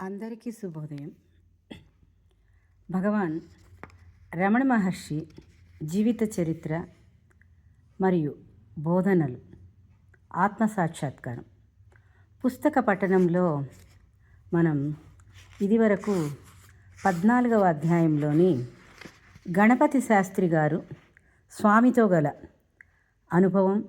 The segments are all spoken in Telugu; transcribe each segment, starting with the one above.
అందరికీ శుభోదయం. భగవాన్ రమణ మహర్షి జీవిత చరిత్ర మరియు బోధనలు. ఆత్మ సాక్షాత్కారం. పుస్తక పఠనంలో మనం ఇదివరకు పద్నాలుగవ అధ్యాయంలోని గణపతి శాస్త్రి గారు స్వామితో గల అనుభవం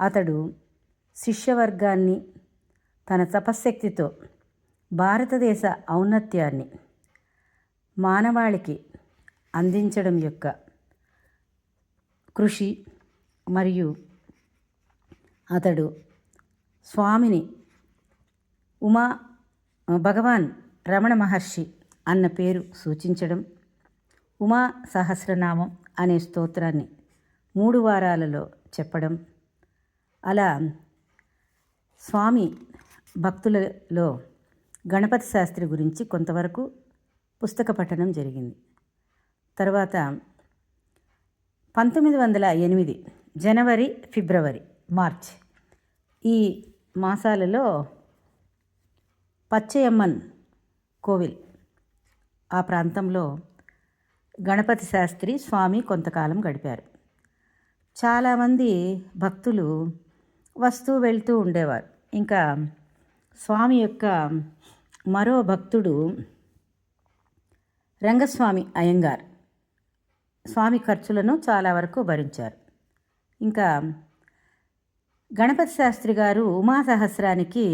అతడు శిష్యవర్గాన్ని తన తపశ్శక్తితో భారతదేశ ఔన్నత్యాన్ని మానవాళికి అందించడం యొక్క కృషి మరియు అతడు స్వామిని ఉమా భగవాన్ రమణ మహర్షి అన్న పేరు సూచించడం ఉమా సహస్రనామం అనే స్తోత్రాన్ని మూడు వారాలలో చెప్పడం అలా స్వామి భక్తులలో గణపతి శాస్త్రి గురించి కొంతవరకు పుస్తక పఠనం జరిగింది. తర్వాత పంతొమ్మిది వందల ఎనిమిది జనవరి ఫిబ్రవరి మార్చ్ ఈ మాసాలలో పచ్చయమ్మన్ కోవిల్ ఆ ప్రాంతంలో గణపతి శాస్త్రి స్వామి కొంతకాలం గడిపారు. చాలామంది భక్తులు వస్తూ వెళ్తూ ఉండేవారు. ఇంకా స్వామి యొక్క మరో భక్తుడు రంగస్వామి అయ్యంగార్. స్వామి ఖర్చులను చాలా వరకు భరించారు. ఇంకా గణపతి శాస్త్రి గారు ఉమా సహస్రానికి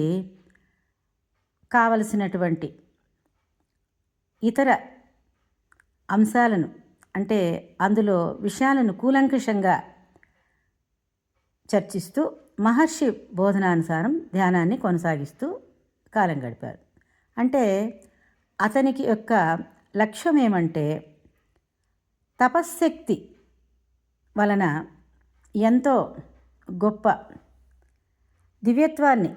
కావలసినటువంటి ఇతర అంశాలను అంటే అందులో విషయాలను కూలంకషంగా చర్చిస్తూ మహర్షి బోధనానుసారం ధ్యానాన్ని కొనసాగిస్తూ కాలం గడిపారు. అంటే అతనికి యొక్క లక్ష్యం ఏమంటే తపశ్శక్తి వలన ఎంతో గొప్ప దివ్యత్వాన్ని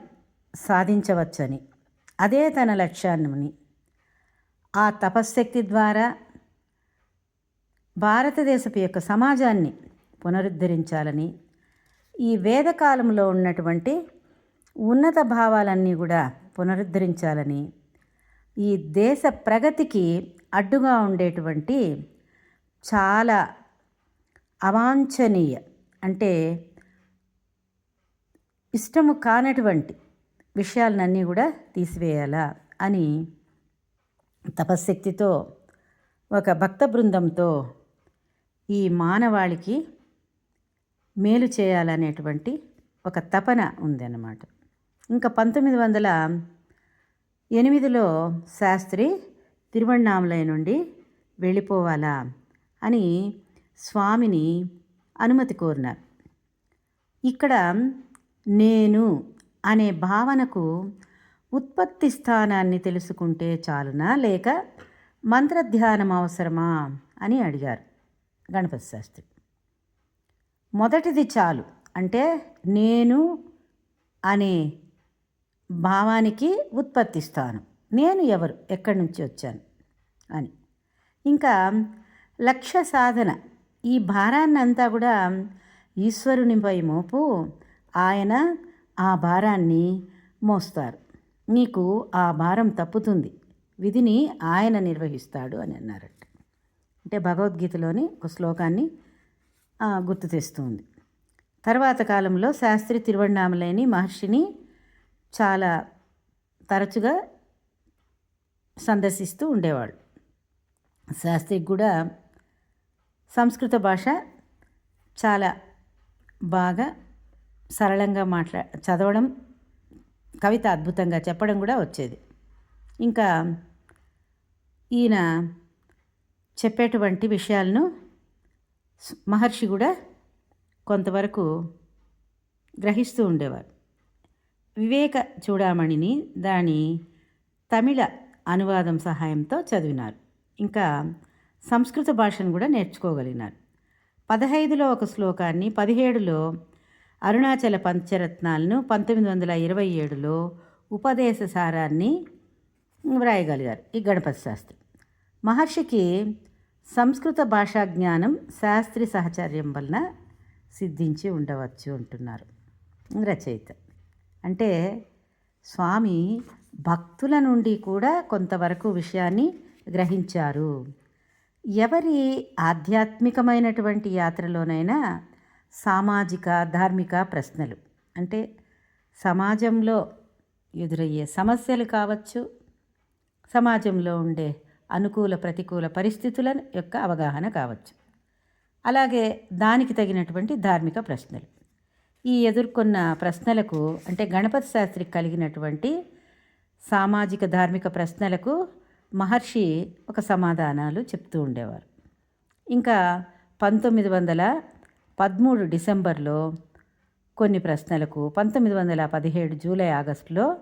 సాధించవచ్చని. అదే తన లక్ష్యాన్ని. ఆ తపశ్శక్తి ద్వారా భారతదేశపు యొక్క సమాజాన్ని పునరుద్ధరించాలని ఈ వేదకాలంలో ఉన్నటువంటి ఉన్నత భావాలన్నీ కూడా పునరుద్ధరించాలని ఈ దేశ ప్రగతికి అడ్డుగా ఉండేటువంటి చాలా అవాంఛనీయ అంటే ఇష్టము కానటువంటి విషయాలన్నీ కూడా తీసివేయాలా అని తపశ్శక్తితో ఒక భక్త బృందంతో ఈ మానవాళికి మేలు చేయాలనేటువంటి ఒక తపన ఉందన్నమాట. ఇంకా పంతొమ్మిది వందల ఎనిమిదిలో శాస్త్రి తిరువణామలై నుండి వెళ్ళిపోవాలా అని స్వామిని అనుమతి కోరినారు. ఇక్కడ నేను అనే భావనకు ఉత్పత్తి స్థానాన్ని తెలుసుకుంటే చాలునా లేక మంత్రధ్యానం అవసరమా అని అడిగారు గణపతి శాస్త్రి. మొదటిది చాలు అంటే నేను అనే భావానికి ఉత్పత్తిస్తాను. నేను ఎవరు? ఎక్కడి నుంచి వచ్చాను? అని. ఇంకా లక్ష్య సాధన. ఈ భారాన్ని అంతా కూడా ఈశ్వరునిపై మోపు ఆయన ఆ భారాన్ని మోస్తారు. నీకు ఆ భారం తప్పుతుంది. విధిని ఆయన నిర్వహిస్తాడు అని అన్నారట. అంటే భగవద్గీతలోని ఒక శ్లోకాన్ని గుర్తు తెస్తుంది. తర్వాత కాలంలో శాస్త్రి తిరువణామలేని మహర్షిని చాలా తరచుగా సందర్శిస్తూ ఉండేవాళ్ళు. శాస్త్రికి కూడా సంస్కృత భాష చాలా బాగా సరళంగా మాట్లా చదవడం కవిత అద్భుతంగా చెప్పడం కూడా వచ్చేది. ఇంకా ఈయన చెప్పేటువంటి విషయాలను మహర్షి కూడా కొంతవరకు గ్రహిస్తూ ఉండేవారు. వివేక చూడామణిని దాని తమిళ అనువాదం సహాయంతో చదివినారు. ఇంకా సంస్కృత భాషను కూడా నేర్చుకోగలిగినారు. పదహైదులో ఒక శ్లోకాన్ని పదిహేడులో అరుణాచల పంచరత్నాలను పంతొమ్మిది వందల ఇరవై ఏడులో ఉపదేశ సారాన్ని వ్రాయగలిగారు ఈ గణపతి శాస్త్రి మహర్షికి సంస్కృత భాషా జ్ఞానం శాస్త్రి సహచర్యం వలన సిద్ధించి ఉండవచ్చు అంటున్నారు రచయిత. అంటే స్వామి భక్తుల నుండి కూడా కొంతవరకు విషయాన్ని గ్రహించారు. ఎవరి ఆధ్యాత్మికమైనటువంటి యాత్రలోనైనా సామాజిక ధార్మిక ప్రశ్నలు అంటే సమాజంలో ఎదురయ్యే సమస్యలు కావచ్చు సమాజంలో ఉండే అనుకూల ప్రతికూల పరిస్థితుల యొక్క అవగాహన కావచ్చు. అలాగే దానికి తగినటువంటి ధార్మిక ప్రశ్నలు. ఈ ఎదుర్కొన్న ప్రశ్నలకు అంటే గణపతి శాస్త్రి కలిగినటువంటి సామాజిక ధార్మిక ప్రశ్నలకు మహర్షి ఒక సమాధానాలు చెప్తూ ఉండేవారు. ఇంకా పంతొమ్మిది వందల పదమూడు డిసెంబర్లో కొన్ని ప్రశ్నలకు పంతొమ్మిది వందల పదిహేడు జూలై ఆగస్టులో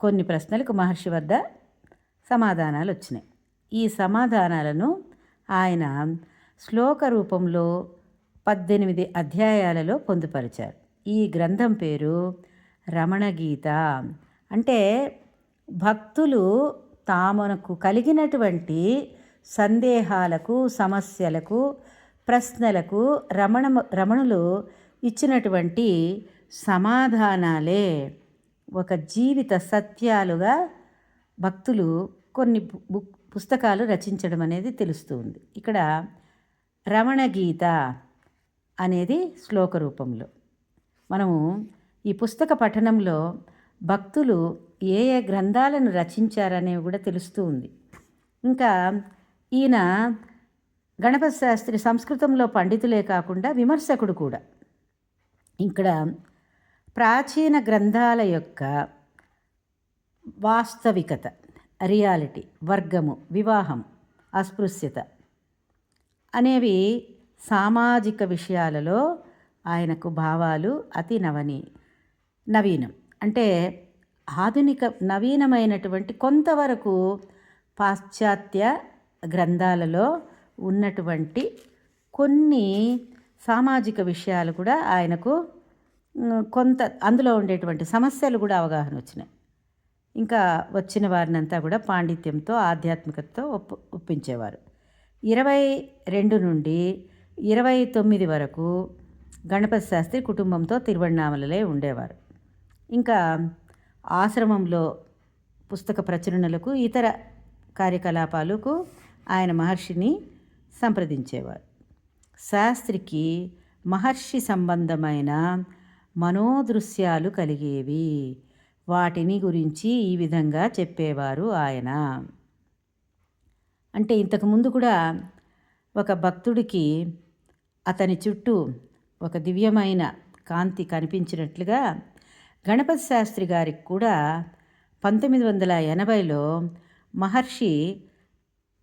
కొన్ని ప్రశ్నలకు మహర్షి వద్ద సమాధానాలు వచ్చినాయి. ఈ సమాధానాలను ఆయన శ్లోక రూపంలో పద్దెనిమిది అధ్యాయాలలో పొందుపరిచారు. ఈ గ్రంథం పేరు రమణగీత. అంటే భక్తులు తామనకు కలిగినటువంటి సందేహాలకు సమస్యలకు ప్రశ్నలకు రమణ రమణులు ఇచ్చినటువంటి సమాధానాలే. ఒక జీవిత సత్యాలుగా భక్తులు కొన్ని బుక్ పుస్తకాలు రచించడం అనేది తెలుస్తుంది ఇక్కడ రమణ గీత అనేది శ్లోక రూపంలో. మనము ఈ పుస్తక పఠనంలో భక్తులు ఏ ఏ గ్రంథాలను రచించారనేవి కూడా తెలుస్తూ ఉంది. ఇంకా ఈయన గణపతి శాస్త్రి సంస్కృతంలో పండితులే కాకుండా విమర్శకుడు కూడా. ఇక్కడ ప్రాచీన గ్రంథాల యొక్క వాస్తవికత రియాలిటీ వర్గము వివాహం అస్పృశ్యత అనేవి సామాజిక విషయాలలో ఆయనకు భావాలు అతి నవని నవీనం. అంటే ఆధునిక నవీనమైనటువంటి కొంతవరకు పాశ్చాత్య గ్రంథాలలో ఉన్నటువంటి కొన్ని సామాజిక విషయాలు కూడా ఆయనకు కొంత అందులో ఉండేటువంటి సమస్యలు కూడా అవగాహన వచ్చినాయి. ఇంకా వచ్చిన వారినంతా కూడా పాండిత్యంతో ఆధ్యాత్మికతతో ఒప్పు ఒప్పించేవారు. ఇరవై రెండు నుండి ఇరవై తొమ్మిది వరకు గణపతి శాస్త్రి కుటుంబంతో తిరువణామలలో ఉండేవారు. ఇంకా ఆశ్రమంలో పుస్తక ప్రచురణలకు ఇతర కార్యకలాపాలకు ఆయన మహర్షిని సంప్రదించేవారు. శాస్త్రికి మహర్షి సంబంధమైన మనోదృశ్యాలు కలిగేవి. వాటిని గురించి ఈ విధంగా చెప్పేవారు ఆయన. అంటే ఇంతకుముందు కూడా ఒక భక్తుడికి అతని చుట్టూ ఒక దివ్యమైన కాంతి కనిపించినట్లుగా గణపతి శాస్త్రి గారికి కూడా పంతొమ్మిది వందల ఎనభైలో మహర్షి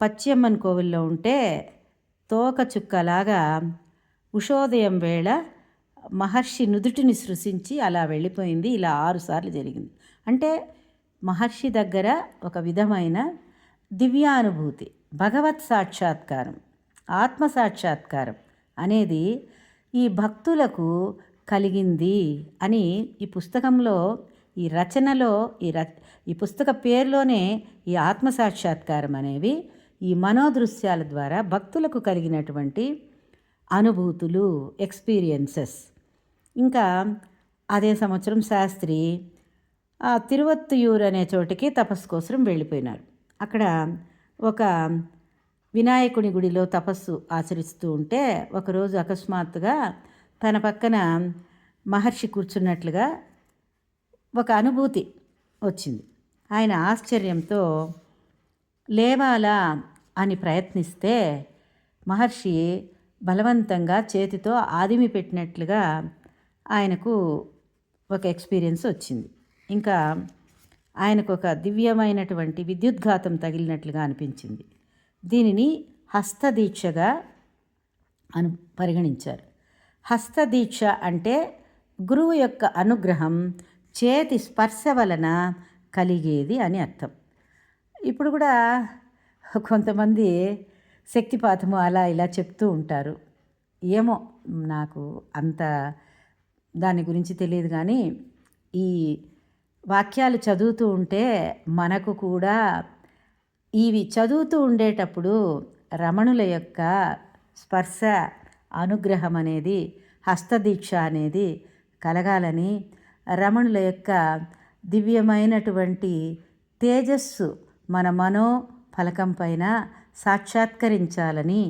పచ్చియమ్మన్ కోవిల్లో ఉంటే తోక చుక్కలాగా ఉషోదయం వేళ మహర్షి నుదుటిని సృశించి అలా వెళ్ళిపోయింది. ఇలా ఆరుసార్లు జరిగింది. అంటే మహర్షి దగ్గర ఒక విధమైన దివ్యానుభూతి భగవత్ సాక్షాత్కారం ఆత్మ సాక్షాత్కారం. అనేది ఈ భక్తులకు కలిగింది అని ఈ పుస్తకంలో ఈ రచనలో ఈ ర ఈ పుస్తక పేరులోనే ఈ ఆత్మసాక్షాత్కారం అనేవి ఈ మనోదృశ్యాల ద్వారా భక్తులకు కలిగినటువంటి అనుభూతులు ఎక్స్పీరియన్సెస్. ఇంకా అదే సంవత్సరం శాస్త్రి తిరువత్తుయూరు అనే చోటికి తపస్సు కోసం వెళ్ళిపోయినారు. అక్కడ ఒక వినాయకుని గుడిలో తపస్సు ఆచరిస్తూ ఉంటే ఒకరోజు అకస్మాత్తుగా తన పక్కన మహర్షి కూర్చున్నట్లుగా ఒక అనుభూతి వచ్చింది. ఆయన ఆశ్చర్యంతో లేవాలా? అని ప్రయత్నిస్తే మహర్షి బలవంతంగా చేతితో ఆదిమి పెట్టినట్లుగా ఆయనకు ఒక ఎక్స్పీరియన్స్ వచ్చింది. ఇంకా ఆయనకు ఒక దివ్యమైనటువంటి విద్యుద్ఘాతం తగిలినట్లుగా అనిపించింది. దీనిని హస్తదీక్షగా అను పరిగణించారు. హస్తదీక్ష అంటే గురువు యొక్క అనుగ్రహం చేతి స్పర్శ వలన కలిగేది అని అర్థం. ఇప్పుడు కూడా కొంతమంది శక్తిపాతము అలా ఇలా చెప్తూ ఉంటారు. ఏమో నాకు అంత దాని గురించి తెలియదు కానీ ఈ వాక్యాలు చదువుతూ ఉంటే మనకు కూడా ఇవి చదువుతూ ఉండేటప్పుడు రమణుల యొక్క స్పర్శ అనుగ్రహం అనేది హస్తదీక్ష అనేది కలగాలని రమణుల యొక్క దివ్యమైనటువంటి తేజస్సు మన మనో ఫలకం పైన సాక్షాత్కరించాలని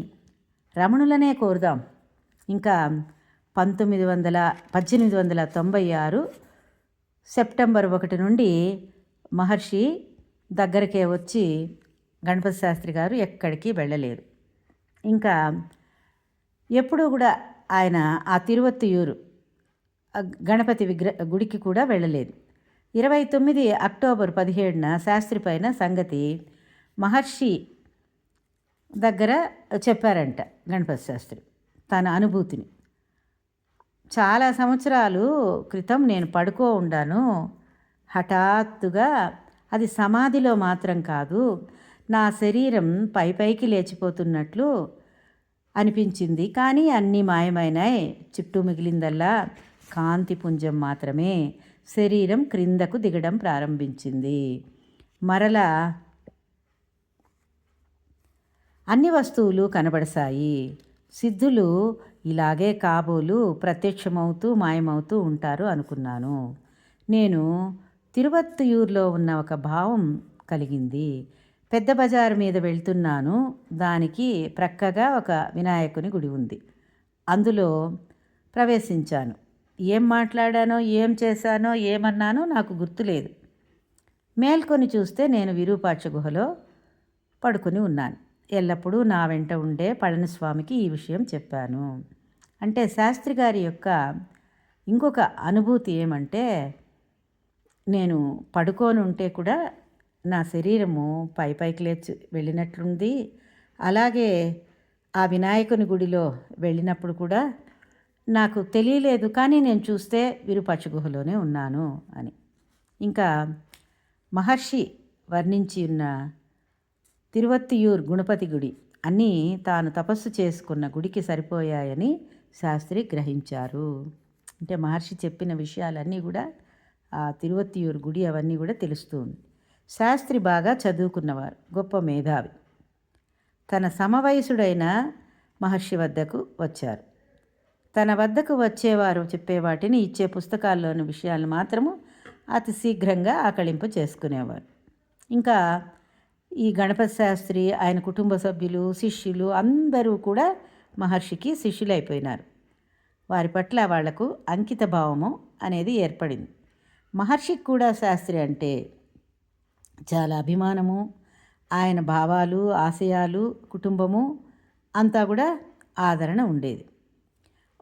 రమణులనే కోరుదాం. ఇంకా పంతొమ్మిది వందల పద్దెనిమిది వందల తొంభై ఆరు సెప్టెంబర్ ఒకటి నుండి మహర్షి దగ్గరకే వచ్చి గణపతి శాస్త్రి గారు ఎక్కడికి వెళ్ళలేదు. ఇంకా ఎప్పుడూ కూడా ఆయన ఆ తిరువత్తియూరు గణపతి విగ్ర గుడికి కూడా వెళ్ళలేదు. ఇరవై తొమ్మిది అక్టోబర్ పదిహేడున శాస్త్రి పైన సంగతి మహర్షి దగ్గర చెప్పారంట గణపతి శాస్త్రి తన అనుభూతిని. చాలా సంవత్సరాలు క్రితం నేను పడుకో ఉండాను హఠాత్తుగా అది సమాధిలో మాత్రం కాదు నా శరీరం పైపైకి లేచిపోతున్నట్లు అనిపించింది. కానీ అన్నీ మాయమైనాయి. చుట్టూ మిగిలిందల్లా కాంతి పుంజం మాత్రమే శరీరం క్రిందకు దిగడం ప్రారంభించింది. మరలా అన్ని వస్తువులు కనబడసాయి. సిద్ధులు ఇలాగే కాబోలు ప్రత్యక్షమవుతూ మాయమవుతూ ఉంటారు అనుకున్నాను. నేను తిరువత్తుయూరులో ఉన్న ఒక భావం కలిగింది. పెద్ద బజారు మీద వెళ్తున్నాను. దానికి ప్రక్కగా ఒక వినాయకుని గుడి ఉంది. అందులో ప్రవేశించాను. ఏం మాట్లాడానో ఏం చేశానో ఏమన్నానో నాకు గుర్తులేదు మేల్కొని చూస్తే నేను విరూపాక్ష గుహలో పడుకొని ఉన్నాను. ఎల్లప్పుడూ నా వెంట ఉండే పళనిస్వామికి ఈ విషయం చెప్పాను. అంటే శాస్త్రి గారి యొక్క ఇంకొక అనుభూతి ఏమంటే నేను పడుకోనుంటే ఉంటే కూడా నా శరీరము పై పైకి లేచి వెళ్ళినట్లుంది. అలాగే ఆ వినాయకుని గుడిలో వెళ్ళినప్పుడు కూడా నాకు తెలియలేదు కానీ నేను చూస్తే విరూపాక్ష గుహలోనే ఉన్నాను అని. ఇంకా మహర్షి వర్ణించి ఉన్న తిరువత్తియూర్ గుణపతి గుడి అన్నీ తాను తపస్సు చేసుకున్న గుడికి సరిపోయాయని శాస్త్రి గ్రహించారు. అంటే మహర్షి చెప్పిన విషయాలన్నీ కూడా ఆ తిరువత్తియూరు గుడి అవన్నీ కూడా తెలుస్తుంది శాస్త్రి బాగా చదువుకున్నవారు గొప్ప మేధావి. తన సమవయసుడైన మహర్షి వద్దకు వచ్చారు. తన వద్దకు వచ్చేవారు చెప్పే వాటిని ఇచ్చే పుస్తకాల్లోని విషయాలు మాత్రము అతి శీఘ్రంగా ఆకళింపు చేసుకునేవారు. ఇంకా ఈ గణపతి శాస్త్రి ఆయన కుటుంబ సభ్యులు శిష్యులు అందరూ కూడా మహర్షికి శిష్యులైపోయినారు. వారి పట్ల వాళ్ళకు అంకిత భావము అనేది ఏర్పడింది. మహర్షికి కూడా శాస్త్రి అంటే చాలా అభిమానము ఆయన భావాలు ఆశయాలు కుటుంబము అంతా కూడా ఆదరణ ఉండేది.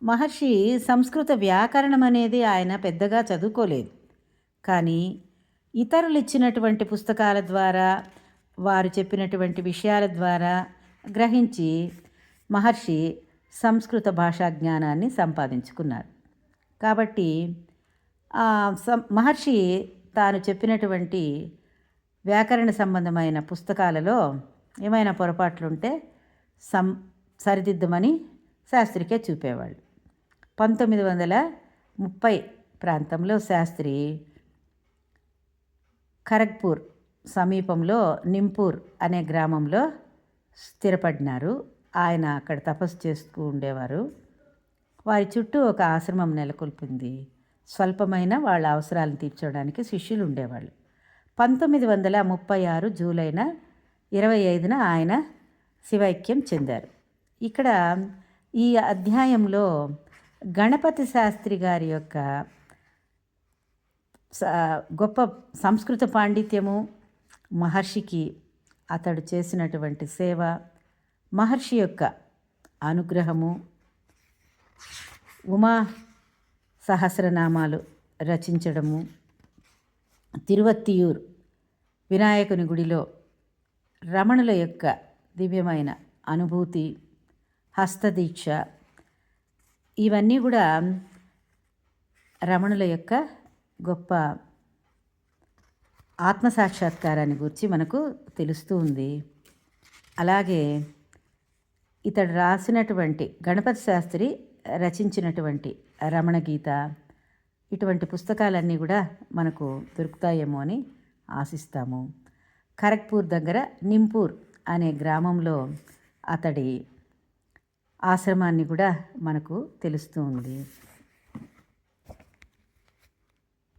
మహర్షి సంస్కృత వ్యాకరణం అనేది ఆయన పెద్దగా చదువుకోలేదు. కానీ ఇతరులు ఇచ్చినటువంటి పుస్తకాల ద్వారా వారు చెప్పినటువంటి విషయాల ద్వారా గ్రహించి మహర్షి సంస్కృత భాషా జ్ఞానాన్ని సంపాదించుకున్నారు. కాబట్టి మహర్షి తాను చెప్పినటువంటి వ్యాకరణ సంబంధమైన పుస్తకాలలో ఏమైనా పొరపాట్లుంటే సం సరిదిద్దమని శాస్త్రికే చూపేవాళ్ళు. పంతొమ్మిది వందల ముప్పై ప్రాంతంలో శాస్త్రి ఖరగ్పూర్ సమీపంలో నింపూర్ అనే గ్రామంలో స్థిరపడినారు. ఆయన అక్కడ తపస్సు చేస్తూ ఉండేవారు. వారి చుట్టూ ఒక ఆశ్రమం నెలకొల్పింది. స్వల్పమైన వాళ్ళ అవసరాలను తీర్చడానికి శిష్యులు ఉండేవాళ్ళు. పంతొమ్మిది వందల ముప్పై ఆరు జూలైన ఇరవై ఐదున ఆయన శివైక్యం చెందారు. ఇక్కడ ఈ అధ్యాయంలో గణపతి శాస్త్రి గారి యొక్క గొప్ప సంస్కృత పాండిత్యము మహర్షికి అతడు చేసినటువంటి సేవ మహర్షి యొక్క అనుగ్రహము ఉమా సహస్రనామాలు రచించడము తిరువత్తియూర్ వినాయకుని గుడిలో రమణుల యొక్క దివ్యమైన అనుభూతి హస్తదీక్ష ఇవన్నీ కూడా రమణుల యొక్క గొప్ప ఆత్మసాక్షాత్కారాన్ని గురించి మనకు తెలుస్తూ ఉంది. అలాగే ఇతడు రాసినటువంటి గణపతి శాస్త్రి రచించినటువంటి రమణ గీత ఇటువంటి పుస్తకాలన్నీ కూడా మనకు దొరుకుతాయేమో అని ఆశిస్తాము. ఖరగ్పూర్ దగ్గర నింపూర్ అనే గ్రామంలో అతడి ఆశ్రమాన్ని కూడా మనకు తెలుస్తూ ఉంది.